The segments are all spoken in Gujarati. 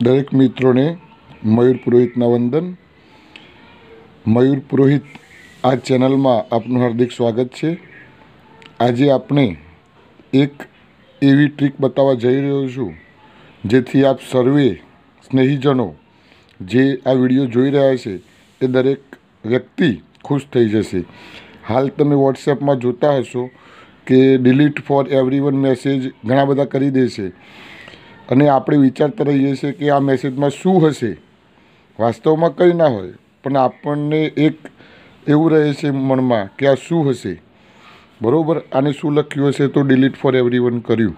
દરેક મિત્રોને મયુર પુરોહિતના વંદન. મયુર પુરોહિત આ ચેનલમાં આપનું હાર્દિક સ્વાગત છે. આજે આપણે એક એવી ટ્રીક બતાવવા જઈ રહ્યો છું, જેથી આપ સર્વે સ્નેહીજનો જે આ વીડિયો જોઈ રહ્યા છે, એ દરેક વ્યક્તિ ખુશ થઈ જશે. હાલ તમે વોટ્સએપમાં જોતા હશો કે ડિલીટ ફોર એવરીવન મેસેજ ઘણા બધા કરી દેશે. અને આપણે વિચારતા રહીએ છીએ કે આ મેસેજમાં શું હશે? વાસ્તવમાં કંઈ ના હોય, પણ આપણને એક એવું રહે છે મનમાં કે આ શું હશે? બરાબર? આને શું લખ્યું હશે તો ડિલીટ ફોર એવરીવન કર્યું.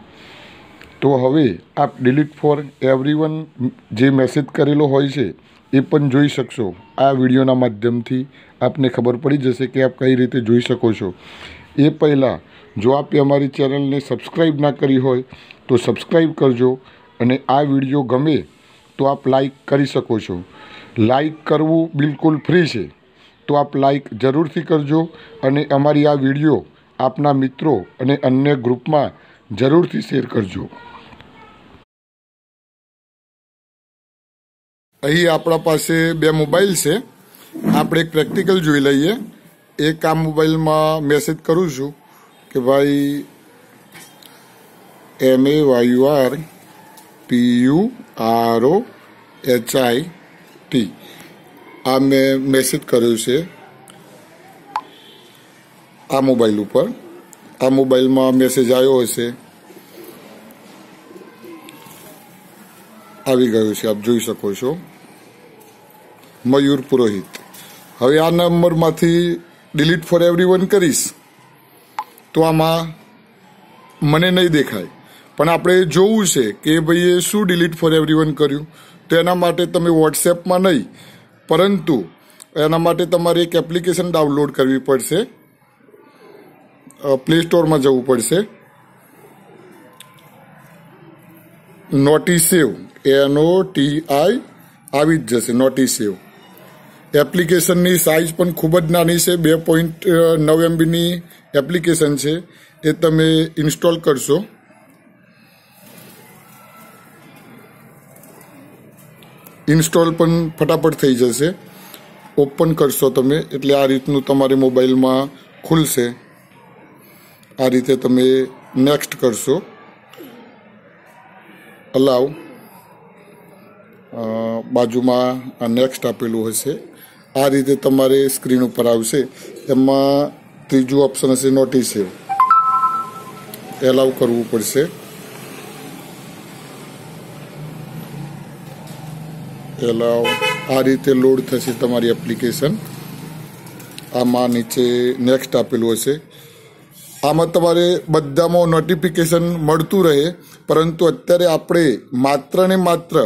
તો હવે આપ ડિલીટ ફોર એવરીવન જે મેસેજ કરેલો હોય છે, એ પણ જોઈ શકશો. આ વિડીયોના માધ્યમથી આપને ખબર પડી જશે કે આપ કઈ રીતે જોઈ શકો છો. એ પહેલાં, જો આપે અમારી ચેનલને સબસ્ક્રાઈબ ના કરી હોય, તો સબસ્ક્રાઈબ કરજો. અને આ વીડિયો ગમે તો આપ લાઈક કરી શકો છો. લાઈક કરવું બિલકુલ ફ્રી છે. તો આપ લાઈક જરૂરથી કરજો અને અમારી આ વીડિયો આપના મિત્રો અને અન્ય ગ્રુપમાં જરૂરથી શેર કરજો. અહીં આપણા પાસે બે મોબાઈલ છે. આપણે એક પ્રેક્ટિકલ જોઈ લઈએ. એક આ મોબાઈલમાં મેસેજ કરું છું કે ભાઈ M A Y U R P U R O H I T આ મેં મેસેજ કર્યો છે આ મોબાઈલ ઉપર. આ મોબાઈલમાં મેસેજ આવ્યો હશે. આવી ગયો છે, આપ જોઈ શકો છો. મયુર પુરોહિત. હવે આ નંબરમાંથી ડિલીટ ફોર એવરી કરીશ. તો આમાં મને નહીં દેખાય. પણ આપણે જોવું છે કે ભાઈએ શું ડિલીટ ફોર એવરીવન કર્યું? તો એના માટે તમે વોટ્સએપમાં નહીં, પરંતુ એના માટે તમારે એક એપ્લિકેશન ડાઉનલોડ કરવી પડશે. પ્લે સ્ટોરમાં જવું પડશે. Noti save N O T I આવી જ જશે નોટી સેવ એપ્લિકેશનની સાઇઝ પણ ખૂબ જ નાની છે, બે પોઈન્ટ નવ એમબીની એપ્લિકેશન છે, એ તમે ઇન્સ્ટોલ કરશો. ઇન્સ્ટોલ પણ ફટાફટ થઈ જશે. ઓપન કરશો તમે, એટલે આ રીતનું તમારે મોબાઈલમાં ખુલશે. આ રીતે તમે નેક્સ્ટ કરશો. અલાવ બાજુમાં આ નેક્સ્ટ આપેલું હશે. આ રીતે તમારે સ્ક્રીન ઉપર આવશે. એમાં ત્રીજું ઓપ્શન હશે નોટિસ એલાવ કરવું પડશે. એલાવ આ રીતે લોડ થશે તમારી એપ્લિકેશન આમાં નીચે નેક્સ્ટ આપેલું હશે. આમાં તમારે બધામાં નોટિફિકેશન મળતું રહે, પરંતુ અત્યારે આપણે માત્ર ને માત્ર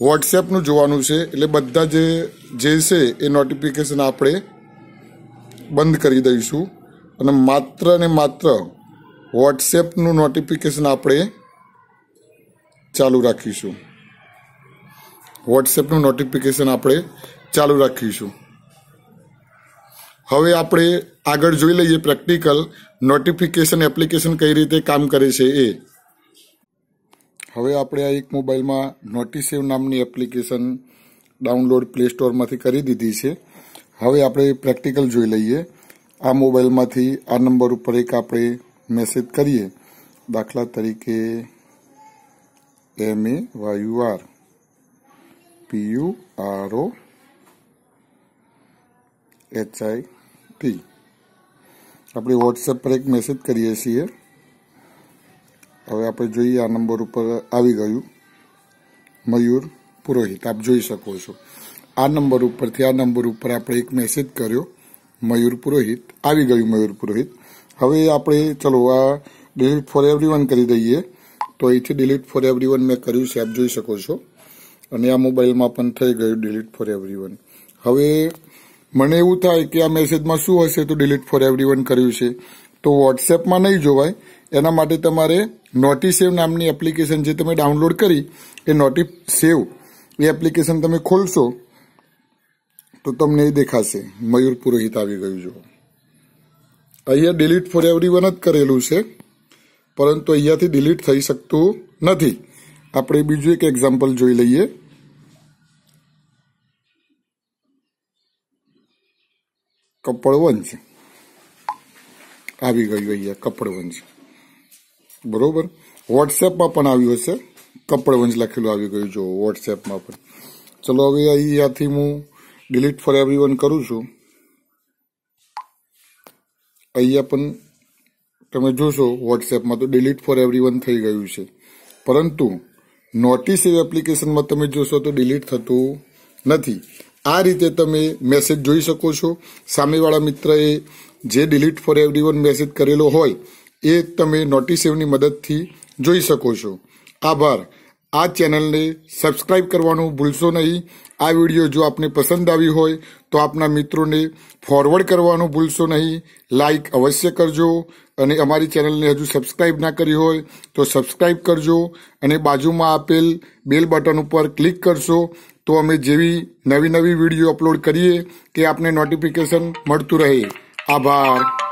વોટ્સએપનું જોવાનું છે, એટલે બધા જે જે છે એ નોટિફિકેશન આપણે બંધ કરી દઈશું. અને માત્ર ને માત્ર વોટ્સએપનું નોટિફિકેશન આપણે ચાલુ રાખીશું. વોટ્સએપનું નોટિફિકેશન આપણે ચાલુ રાખીશું. હવે આપણે આગળ જોઈ લઈએ પ્રેક્ટિકલ નોટિફિકેશન એપ્લિકેશન કઈ રીતે કામ કરે છે એ. હવે આપણે આ એક મોબાઈલમાં નોટિસેવ નામની એપ્લિકેશન ડાઉનલોડ પ્લે સ્ટોરમાંથી કરી દીધી છે. હવે આપણે પ્રેક્ટિકલ જોઈ લઈએ. આ મોબાઈલમાંથી આ નંબર ઉપર એક આપણે મેસેજ કરીએ. દાખલા તરીકે M A Y U R P U R O H I T આપણે વોટ્સએપ પર એક મેસેજ કરીએ છીએ. હવે આપણે જોઈએ આ નંબર ઉપર આવી ગયું. મયુર પુરોહિત, આપ જોઈ શકો છો. આ નંબર ઉપરથી, આ નંબર ઉપર આપણે એક મેસેજ કર્યો. મયુર પુરોહિત, આવી ગયું મયુર પુરોહિત. હવે આપણે, ચલો, આ ડિલીટ ફોર એવરી કરી દઈએ. તો અહીંથી ડિલીટ ફોર એવરી મેં કર્યું છે, આપ જોઈ શકો છો. અને આ મોબાઈલમાં પણ થઈ ગયું ડિલીટ ફોર એવરીવન હવે મને એવું થાય કે આ મેસેજમાં શું હશે તો ડિલીટ ફોર એવરીવન કર્યું છે. તો વોટ્સએપમાં નહીં જોવાય. એના માટે તમારે નોટી સેવ નામની એપ્લિકેશન જે તમે ડાઉનલોડ કરી, એ નોટી સેવ એ એપ્લિકેશન તમે ખોલશો, તો તમને એ દેખાશે. મયુર પુરોહિત આવી ગયું જો. અહીંયા ડિલીટ ફોર એવરી જ કરેલું છે, પરંતુ અહીંયાથી ડિલીટ થઈ શકતું નથી. આપણે બીજું એક એક્ઝામ્પલ જોઈ લઈએ. કપડવંશ આવી ગયું અહીંયા કપડવંશ બરોબર વોટ્સએપમાં પણ આવ્યું હશે કપડવંશ લખેલું આવી ગયું જો વોટ્સએપમાં પણ ચલો હવે અહીંયાથી હું ડિલીટ ફોર એવરીવન કરું છું અહીંયા પણ તમે જોશો વોટ્સએપમાં તો ડિલીટ ફોર એવરીવન થઈ ગયું છે. પરંતુ નોટિસ એપ્લિકેશનમાં તમે જોશો તો ડિલીટ થતું નથી. આ રીતે તમે મેસેજ જોઈ શકો છો. સામેવાળા મિત્રએ જે ડિલીટ ફોર એવરીવન મેસેજ કરેલો હોય, એ તમે નોટિસ એવની મદદથી જોઈ શકો છો. આભાર. આ ચેનલને સબસ્ક્રાઇબ કરવાનું ભૂલશો નહીં. આ વીડિયો જો આપને પસંદ આવી હોય તો આપના મિત્રોને ફોરવર્ડ કરવાનું ભૂલશો નહીં. લાઇક અવશ્ય કરજો અને અમારી ચેનલને હજુ સબસ્ક્રાઇબ ના કરી હોય તો સબસ્ક્રાઇબ કરજો અને બાજુમાં આપેલ બેલ બટન ઉપર ક્લિક કરશો તો અમે જેવી નવી નવી વીડિયો અપલોડ કરીએ કે આપને નોટિફિકેશન મળતું રહે. આભાર.